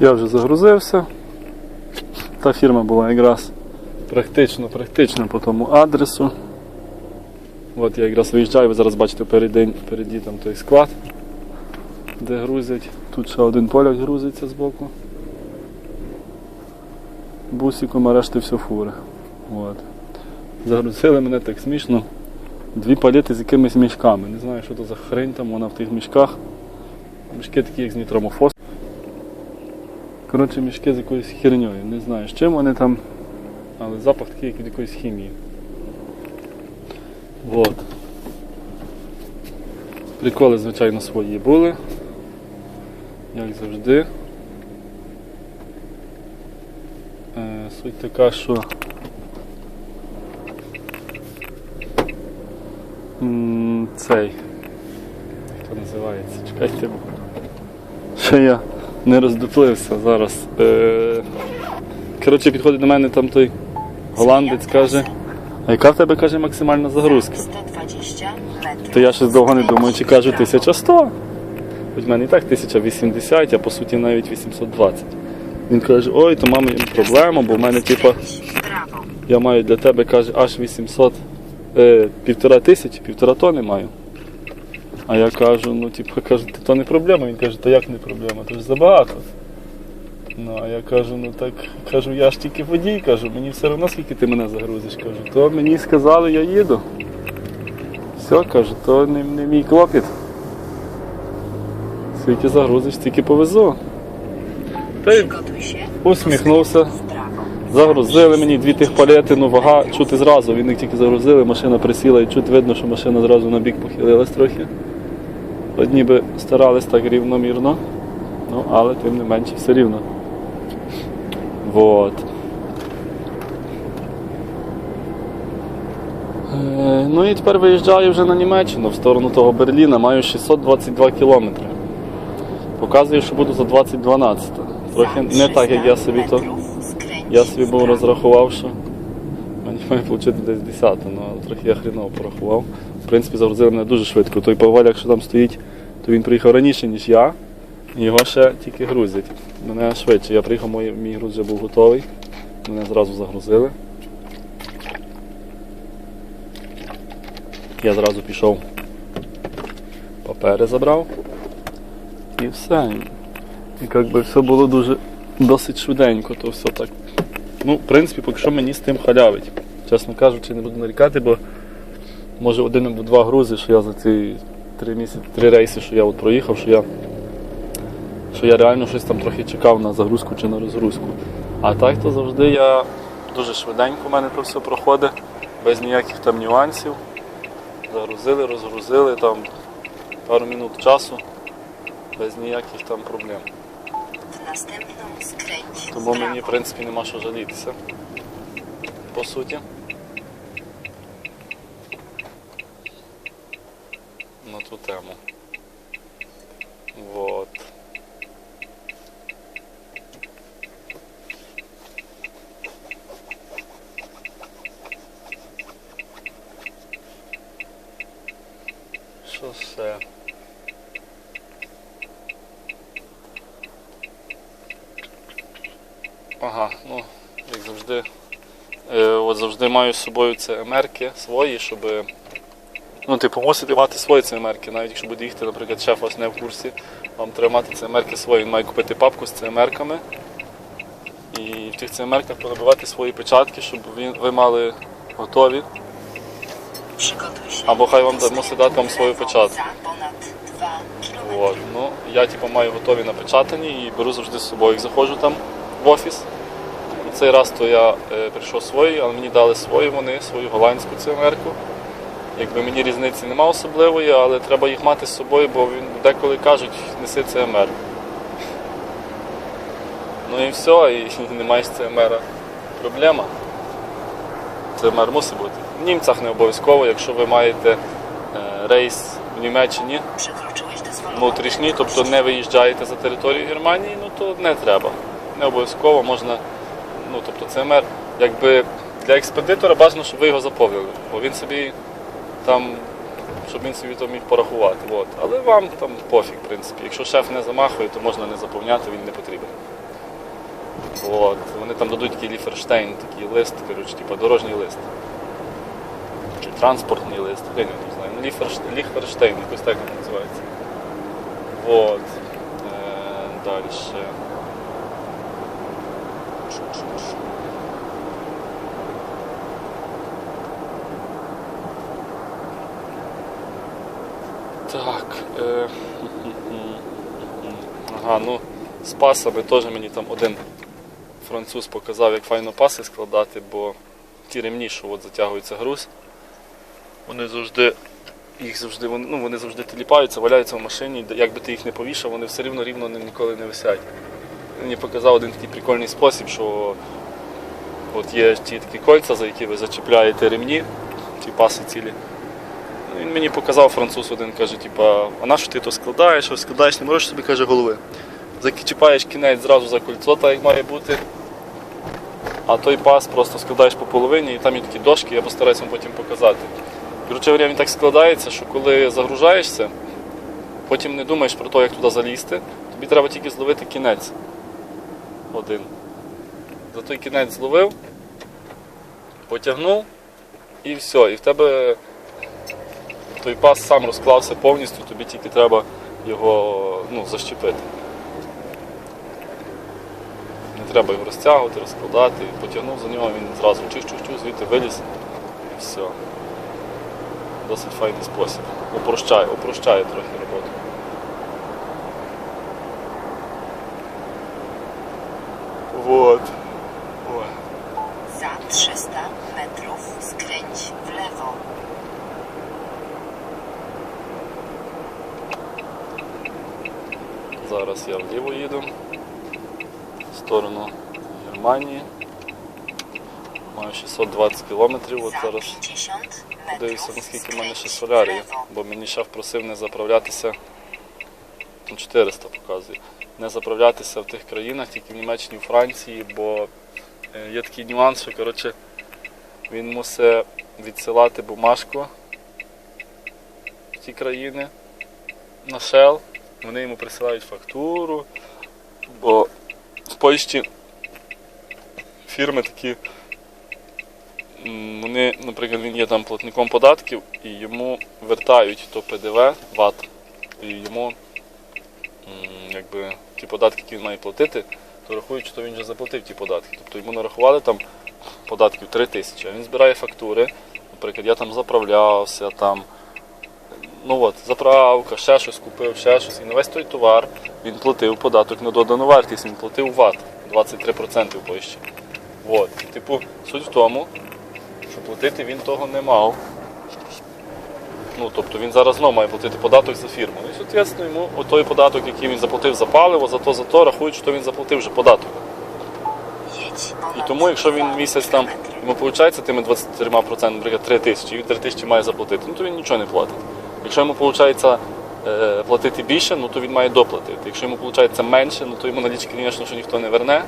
Я вже загрузився. Та фірма була якраз практично, практично по тому адресу. От я якраз виїжджаю, ви зараз бачите впереді, впереді там той склад, де грузять. Тут ще один поляк грузиться збоку. Бусиком, а решти все фури. От. Загрузили мене так смішно. Дві палети з якимись мішками. Не знаю, що то за хрень там вона в тих мішках. Мішки такі, як з нітромофос. Коротше, мішки з якоюсь херньою. Не знаю, з чим вони там, але запах такий, як від якоїсь хімії. От. Приколи, звичайно, свої були. Як завжди. Е, суть така, що цей. Хто називається? Чекайте. Ще я не роздуплився зараз. Е, коротше, підходить до мене там той голландець каже. А яка в тебе каже максимальна загрузка? 120 metrów. То я щось довго не думаю, чи кажу 1100. Хоч в мене і так 1080, а по суті навіть 820. Він каже, ой, то мама проблема, бо в мене типа, я маю для тебе каже, аж 800, е, півтора тисячі, півтора тони маю. А я кажу, ну типу, кажу, то не проблема. Він каже, то як не проблема, то ж забагато. Ну, а я кажу, ну так кажу, я ж тільки водій, кажу, мені все одно скільки ти мене загрузиш. Кажу, то мені сказали, я їду. Все, кажу, то не, не мій клопіт. Скільки загрузиш, стільки повезу. Та й усміхнувся. Загрузили мені дві тих палети, ну вага чути зразу. Він їх тільки загрузили, машина присіла і чуть видно, що машина зразу на бік похилилась трохи. Одні би старались так рівномірно, ну але тим не менше все рівно. Вот. Е, Ну і тепер виїжджаю вже на Німеччину в сторону того Берліна, маю 622 кілометри. Показую, що буду за 2012. Трохи не так, як я собі то. Я собі був розрахував, що мені має вийти десь 10, ну але трохи я хріново порахував. В принципі, загрузили мене дуже швидко. Той Паваляк, що там стоїть, то він приїхав раніше, ніж я. Його ще тільки грузять. Мене швидше. Я приїхав, мій, мій груз вже був готовий. Мене зразу загрузили. Я зразу пішов. Папери забрав. І все. І як би все було дуже досить швиденько, то все так. Ну, в принципі, поки що мені з тим халявить. Чесно кажучи, не буду нарікати, бо може один або два грузи, що я за ці три місяці, три рейси, що я от проїхав, що я, що я реально щось там трохи чекав на загрузку чи на розгрузку. А так то завжди я дуже швиденько в мене то все проходить, без ніяких там нюансів. Загрузили, розгрузили там пару минут часу, без ніяких там проблем. Następną skręć Тому мені, в принципі, нема що жалітися. По суті. На ту тему. Вот. Що ще? Ага, ну, як завжди. Е, от завжди маю з собою ЦМРки свої, щоб. Ну, типу, мусите мати свої ЦМРки, навіть якщо буде їхати, наприклад, шеф вас не в курсі, вам треба мати ЦМРки свої. Він має купити папку з ЦМРками. І в тих ЦМРках понабивати свої печатки, щоб він, ви мали готові. Або хай вам мусить дати вам свою печатку. lewo Za ponad 2 km. От. Ну, я типу, маю готові напечатані і беру завжди з собою. Їх заходжу там в офіс. Цей раз то я е, прийшов свої, але мені дали свої вони, свою голландську ЦМРку. Якби мені різниці нема особливої, але треба їх мати з собою, бо він деколи кажуть, неси ЦМР. Ну і все, і не маєш ЦМР. Проблема. ЦМР мусить бути. В німцях не обов'язково, якщо ви маєте е, рейс в Німеччині внутрішній, тобто не виїжджаєте за територію Германії, ну то не треба. Не обов'язково можна, ну тобто ЦМР, якби для експедитора бажано, щоб ви його заповнили, бо він собі там, щоб він собі то міг порахувати. От. Але вам там пофіг, в принципі. Якщо шеф не замахує, то можна не заповняти, він не потрібен. От. Вони там дадуть такий Ліферштейн, такий лист, коротше, типу дорожній лист. Чи транспортний лист, я не знаю. Ну, Ліферш... Ліхтерштейн, якось так він називається. От. Е, далі. Так. Е... Ага, ну з пасами теж мені там один француз показав, як файно паси складати, бо ті ремні, що от затягується груз, вони завжди, їх завжди, ну, вони завжди тіліпаються, валяються в машині, як би ти їх не повішав, вони все рівно рівно ніколи не висять. Мені показав один такий прикольний спосіб, що от є ті такі кольця, за які ви зачіпляєте ремні, ті паси цілі. Ну, Він мені показав француз один, каже, типа, а на що ти то складаєш, що складаєш, не можеш собі каже голови. Зачіпаєш кінець зразу за кольцо, так як має бути. А той пас просто складаєш по половині і там є такі дошки, я постараюся вам потім показати. Коротше говоря, він так складається, що коли загружаєшся, потім не думаєш про те, як туди залізти, тобі треба тільки зловити кінець один. За той кінець зловив, потягнув і все. І в тебе той пас сам розклався повністю, тобі тільки треба його ну, защепити. Не треба його розтягувати, розкладати. Потягнув за нього, він зразу чух-чух-чух, звідти виліз і все. Досить файний спосіб. Упрощає, упрощає трохи роботу. Вот. Za 300 metrów skręć w lewo. Зараз я вліво їду в сторону Германії. Маю 620 кілометрів. От Za зараз 50 подивлюся, metrów наскільки в мене ще skręć w солярії, lewo. бо мені шеф просив не заправлятися. ну, 400 показує. Не заправлятися в тих країнах, тільки в Німеччині, в Франції, бо е, є такий нюанс, що коротше, він мусить відсилати бумажку в ті країни на Shell. Вони йому присилають фактуру, бо в Польщі фірми такі, вони, наприклад, він є там платником податків і йому вертають то ПДВ, ВАТ, і йому якби, ті податки, які він має платити, то рахують, що він вже заплатив ті податки. Тобто йому нарахували там податків 3 тисячі, а він збирає фактури. Наприклад, я там заправлявся, там, ну от, заправка, ще щось купив, ще щось. І на весь той товар він платив податок на додану вартість, він платив ВАТ 23% в Польщі. От. Типу, суть в тому, що платити він того не мав. Ну, тобто він зараз знову має платити податок за фірму. І, соответственно, йому той податок, який він заплатив за паливо, за то, за то, рахують, що він заплатив вже податок. І тому, якщо він місяць там йому виходить тими 23%, наприклад, 3 тисячі, він 3 тисячі має заплатити, ну то він нічого не платить. Якщо йому виходить е, платити більше, ну то він має доплатити. Якщо йому виходить менше, ну то йому налічки, звісно, що ніхто не верне.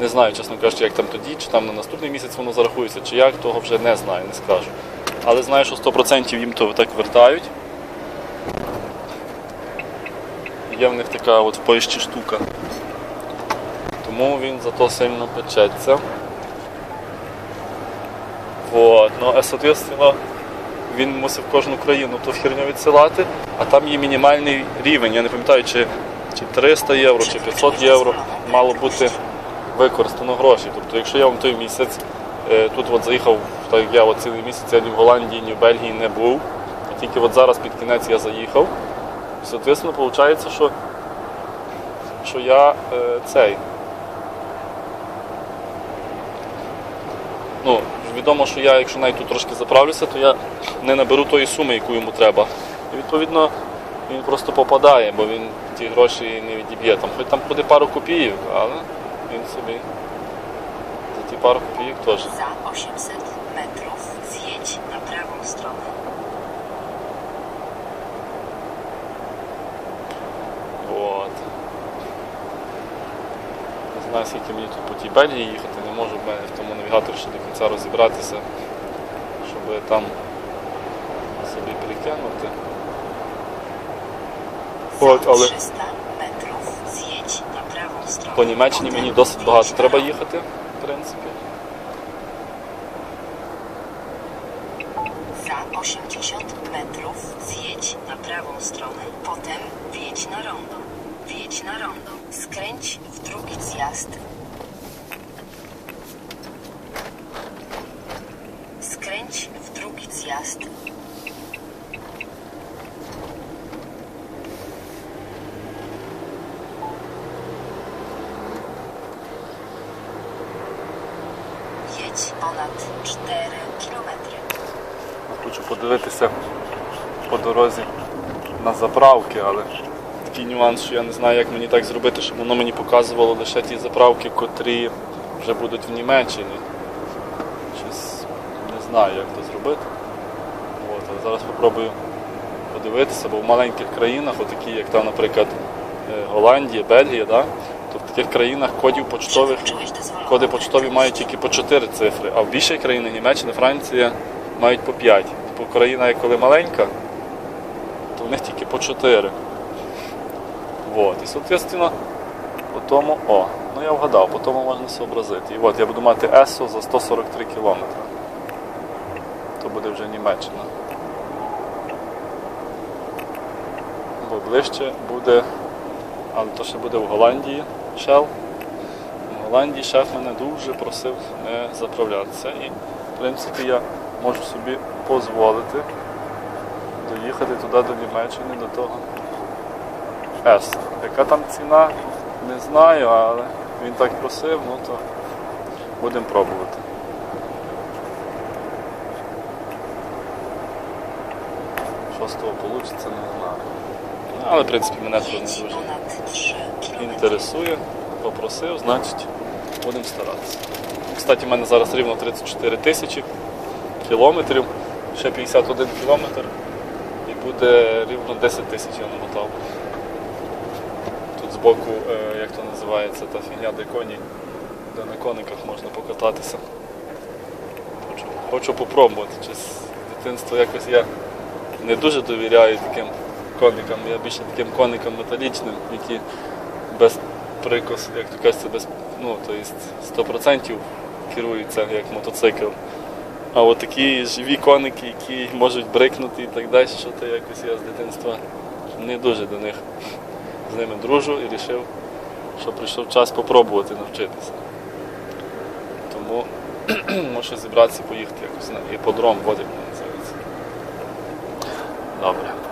Не знаю, чесно кажучи, як там тоді, чи там на наступний місяць воно зарахується, чи як, того вже не знаю, не скажу. Але знаю, що 100% їм то так вертають. Є в них така от в Польщі штука. Тому він зато сильно печеться. Вот. Ну, а соответственно, він мусив кожну країну ту херню відсилати, а там є мінімальний рівень. Я не пам'ятаю, чи, чи 300 євро, чи 500 євро мало бути використано гроші. Тобто, якщо я вам той місяць е, тут от заїхав, так я от цілий місяць, я ні в Голландії, ні в Бельгії не був, тільки от зараз під кінець я заїхав. І, соответственно, виходить, що, що я е, цей. ну, відомо, що я, якщо навіть тут трошки заправлюся, то я не наберу тої суми, яку йому треба. І відповідно він просто попадає, бо він ті гроші не відіб'є. Там, хоч там буде пару копійок, але він собі за ті пару теж. Za 800 metrów zjedź na prawą stronę. От. Не знаю, скільки мені тут по тій Бельгії їхати, не можу в мене в тому навігаторі ще до кінця розібратися, щоб там собі прикинути. Za От, але 300 metrów zjedź Jedź na prawą. По Німеччині мені досить багато треба їхати, pryncypie. Za 80 metrów zjedź na prawą stronę, potem wjedź na rondo. Wjedź na rondo. Skręć w drugi zjazd. Skręć w drugi zjazd. Хочу подивитися по дорозі на заправки, але такий нюанс, що я не знаю, як мені так зробити, щоб воно мені показувало лише ті заправки, котрі вже будуть в Німеччині. Щось не знаю, як це зробити. От, але зараз спробую подивитися, бо в маленьких країнах, отакі, як там, наприклад, е, Голландія, Бельгія, да, то в таких країнах кодів почтових Коди почтові мають тільки по 4 цифри, а в більшій країні Німеччина, Франція мають по 5. Бо країна, як коли маленька, то в них тільки по 4. Вот. І, соответственно, по тому, о, ну я вгадав, по тому можна зобразити. І от я буду мати ЕСО за 143 кілометри. То буде вже Німеччина. Бо ближче буде, але то ще буде в Голландії Shell. В Голландії шеф мене дуже просив не заправлятися. І, в принципі, я можу собі дозволити доїхати туди до Німеччини, до того С. Яка там ціна, не знаю, але він так просив, ну то будемо пробувати. Що з того вийде, не знаю. Але, в принципі, мене це не дуже ponad 3 kilometry. інтересує, попросив, значить будемо старатися. Кстати, в мене зараз рівно 34 тисячі кілометрів, ще 51 кілометр і буде рівно 10 тисяч я намотав. Тут збоку, е, як то називається, та фігня, де коні, де на кониках можна покататися. Хочу, хочу попробувати. Чи з дитинства якось я не дуже довіряю таким коникам, я більше таким коникам металічним, які без прикосу, як то кажеться, без, ну, то есть 100% керуються як мотоцикл. А от такі живі коники, які можуть брикнути і так далі, що то якось я з дитинства не дуже до них з ними дружу і вирішив, що прийшов час спробувати навчитися. Тому можу зібратися поїхати якось на іподром, водик називається. Добре.